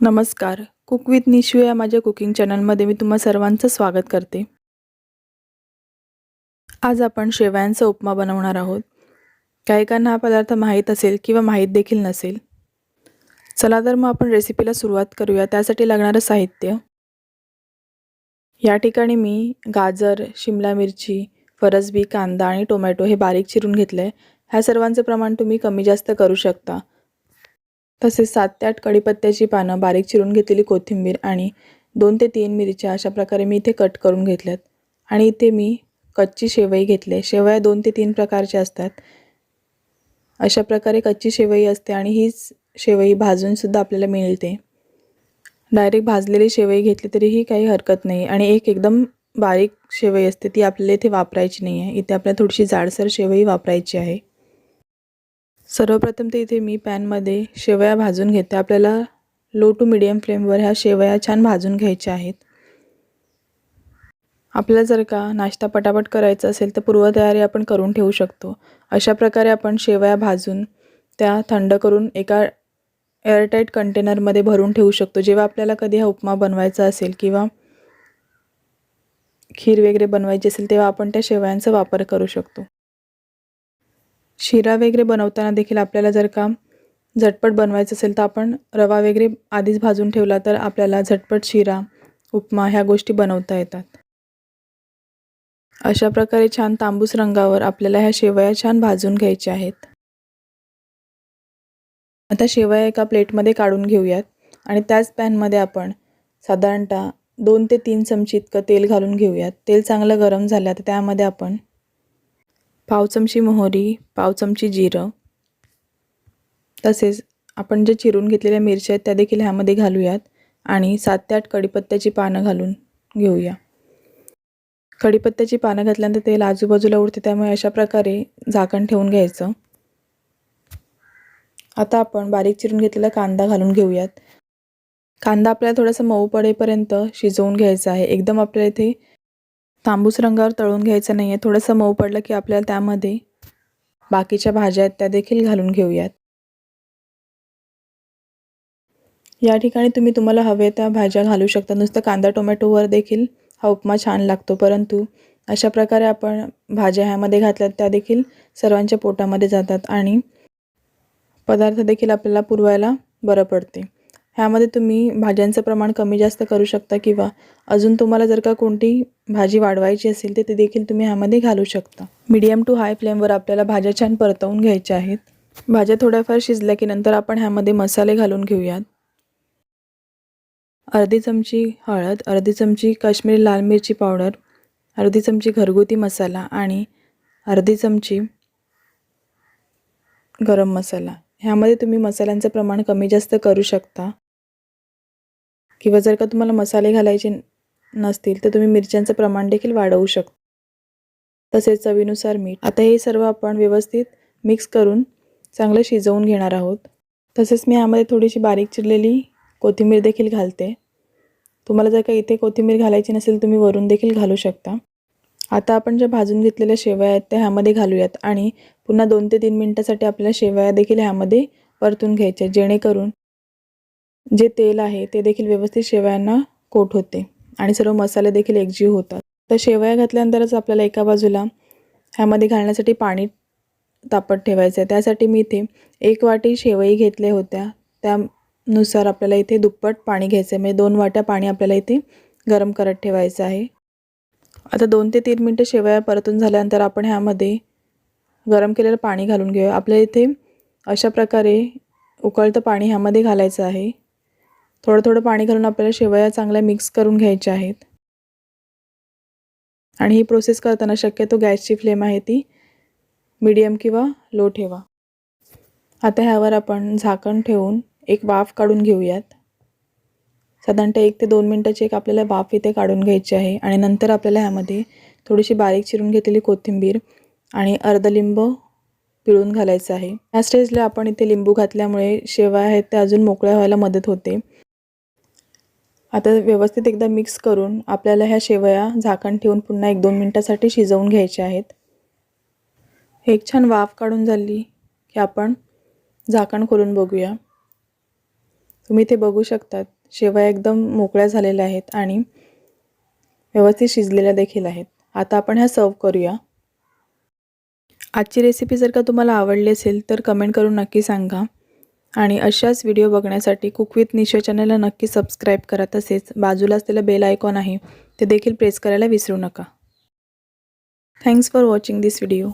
नमस्कार. Cook with Nishu या माझ्या कुकिंग चॅनलमध्ये मी तुम्हा सर्वांचं स्वागत करते. आज आपण शेवयांचा उपमा बनवणार आहोत. काहीकांना हा पदार्थ माहीत असेल किंवा माहीत देखील नसेल. चला तर मग आपण रेसिपीला सुरुवात करूया. त्यासाठी लागणारं साहित्य. या ठिकाणी मी गाजर शिमला मिरची फरसबी कांदा आणि टोमॅटो हे बारीक चिरून घेतलं आहे ह्या सर्वांचं प्रमाण तुम्ही कमी जास्त करू शकता. तसेच सात ते आठ कढीपत्त्याची पानं बारीक चिरून घेतलेली कोथिंबीर आणि दोन ते तीन मिरच्या अशा प्रकारे मी इथे कट करून घेतल्यात. आणि इथे मी कच्ची शेवई घेतले शेवया दोन ते तीन प्रकारच्या असतात. अशा प्रकारे कच्ची शेवई असते आणि हीच शेवई भाजूनसुद्धा आपल्याला मिळते. डायरेक्ट भाजलेली शेवई घेतली तरीही काही हरकत नाही आणि एक एकदम बारीक शेवई असते ती आपल्याला इथे वापरायची नाही आहे इथे आपल्याला थोडीशी जाडसर शेवई वापरायची आहे. सर्वप्रथम ते इथे मी पॅनमध्ये शेवया भाजून घेते. आपल्याला लो टू मिडियम फ्लेमवर ह्या शेवया छान भाजून घ्यायच्या आहेत. आपल्याला जर का नाश्ता पटापट करायचा असेल तर पूर्वतयारी आपण करून ठेवू शकतो. अशा प्रकारे आपण शेवया भाजून त्या थंड करून एका एअरटाईट कंटेनरमध्ये भरून ठेवू शकतो. जेव्हा आपल्याला कधी हा उपमा बनवायचा असेल किंवा खीर वगैरे बनवायची असेल तेव्हा आपण त्या शेवयांचा वापर करू शकतो. शिरा वगैरे बनवताना देखील आपल्याला जर का झटपट बनवायचं असेल तर आपण रवा वगैरे आधीच भाजून ठेवला तर आपल्याला झटपट शिरा उपमा ह्या गोष्टी बनवता येतात. अशा प्रकारे छान तांबूस रंगावर आपल्याला ह्या शेवया छान भाजून घ्यायच्या आहेत. आता शेवया एका प्लेटमध्ये काढून घेऊयात आणि त्याच पॅनमध्ये आपण साधारणतः दोन ते तीन चमची इतकं तेल घालून घेऊयात. तेल चांगलं गरम झालं तर त्यामध्ये आपण पाव चमची मोहरी पाव चमची जिरं. तसेच आपण जे चिरून घेतलेल्या मिरच्या आहेत त्या देखील ह्यामध्ये घालूयात. आणि सात ते आठ कढीपत्त्याची पानं घालून घेऊया. कढीपत्त्याची पानं घातल्यानंतर तेल आजूबाजूला उडते त्यामुळे अशा प्रकारे झाकण ठेवून घ्यायचं. आता आपण बारीक चिरून घेतलेला कांदा घालून घेऊयात. कांदा आपल्याला थोडासा मऊ पडेपर्यंत शिजवून घ्यायचा आहे. एकदम आपल्याला इथे तांबूस रंगावर तळून घ्यायचं नाही आहे थोडंसं मऊ पडलं की आपल्याला त्यामध्ये बाकीच्या भाज्या आहेत त्या देखील घालून घेऊयात. या ठिकाणी तुम्ही तुम्हाला हवे त्या भाज्या घालू शकता. नुसतं कांदा टोमॅटोवर देखील हा उपमा छान लागतो. परंतु अशा प्रकारे आपण भाज्या ह्यामध्ये घातल्यात त्या देखील सर्वांच्या पोटामध्ये जातात आणि पदार्थ देखील आपल्याला पुरवायला बरं पडते. ह्यामध्ये तुम्ही भाज्यांचं प्रमाण कमी जास्त करू शकता किंवा अजून तुम्हाला जर का कोणती भाजी वाढवायची असेल तर ते देखील तुम्ही ह्यामध्ये घालू शकता. मीडियम टू हाय फ्लेमवर आपल्याला भाज्या छान परतवून घ्यायच्या आहेत. भाज्या थोड्याफार शिजल्या की नंतर आपण ह्यामध्ये मसाले घालून घेऊयात. अर्धी चमची हळद अर्धी चमची काश्मीरी लाल मिरची पावडर अर्धी चमची घरगुती मसाला आणि अर्धी चमची गरम मसाला. ह्यामध्ये तुम्ही मसाल्यांचं प्रमाण कमी जास्त करू शकता. किंवा जर का तुम्हाला मसाले घालायचे नसतील तर तुम्ही मिरच्यांचं प्रमाण देखील वाढवू शकता. तसेच चवीनुसार मीठ. आता हे सर्व आपण व्यवस्थित मिक्स करून चांगलं शिजवून घेणार आहोत. तसेच मी यामध्ये थोडीशी बारीक चिरलेली कोथिंबीर देखील घालते. तुम्हाला जर का इथे कोथिंबीर घालायची नसेल तुम्ही वरून देखील घालू शकता. आता आपण ज्या भाजून घेतलेल्या शेवया आहेत त्या ह्यामध्ये घालूयात आणि पुन्हा दोन ते तीन मिनटासाठी आपल्या शेवया देखील ह्यामध्ये परतून घ्यायच्या जेणेकरून जे तेल आहे ते देखील व्यवस्थित शेवयांना कोट होते. आणि सर्व मसाले देखील एकजीव होतात. तर शेवया घातल्यानंतरच आपल्याला एका बाजूला ह्यामध्ये घालण्यासाठी पाणी तापत ठेवायचं आहे त्यासाठी मी इथे एक वाटी शेवई घेतल्या होत्या. त्यानुसार आपल्याला इथे दुप्पट पाणी घ्यायचं आहे म्हणजे दोन वाट्या पाणी आपल्याला इथे गरम करत ठेवायचं आहे. आता दोन ते तीन मिनटं शेवया परतून झाल्यानंतर आपण ह्यामध्ये गरम केलेलं पाणी घालून घेऊया. आपल्या इथे अशा प्रकारे उकळतं पाणी ह्यामध्ये घालायचं आहे. थोडं थोडं पाणी घालून आपल्याला शेवया चांगल्या मिक्स करून घ्यायच्या आहेत. आणि ही प्रोसेस करताना शक्यतो गॅसची फ्लेम आहे ती मीडियम किंवा लो ठेवा. आता ह्यावर आपण झाकण ठेवून एक वाफ काढून घेऊयात. साधारणतः एक ते दोन मिनटाची एक आपल्याला वाफ इथे काढून घ्यायची आहे आणि नंतर आपल्याला ह्यामध्ये थोडीशी बारीक चिरून घेतलेली कोथिंबीर आणि अर्ध लिंब पिळून घालायचं आहे. ह्या स्टेजला आपण इथे लिंबू घातल्यामुळे शेवा आहेत त्या अजून मोकळ्या व्हायला मदत होते. आता व्यवस्थित एकदा मिक्स करून आपल्याला ह्या शेवया झाकण ठेवून पुन्हा एक दोन मिनटासाठी शिजवून घ्यायच्या आहेत. एक छान वाफ काढून झाली की आपण झाकण खोलून बघूया. तुम्ही ते बघू शकतात शेवया एकदम मोकळ्या झालेल्या आहेत आणि व्यवस्थित शिजलेल्या देखील आहेत. आता आपण ह्या सर्व करूया. आजची रेसिपी जर का तुम्हाला आवडली असेल तर कमेंट करून नक्की सांगा. आणि अशाच व्हिडिओ बघण्यासाठी कुकविथ निशो चॅनलला नक्की सबस्क्राईब करा. तसेच बाजूला असलेलं बेल आयकॉन आहे ते देखील प्रेस करायला विसरू नका. Thanks for watching this video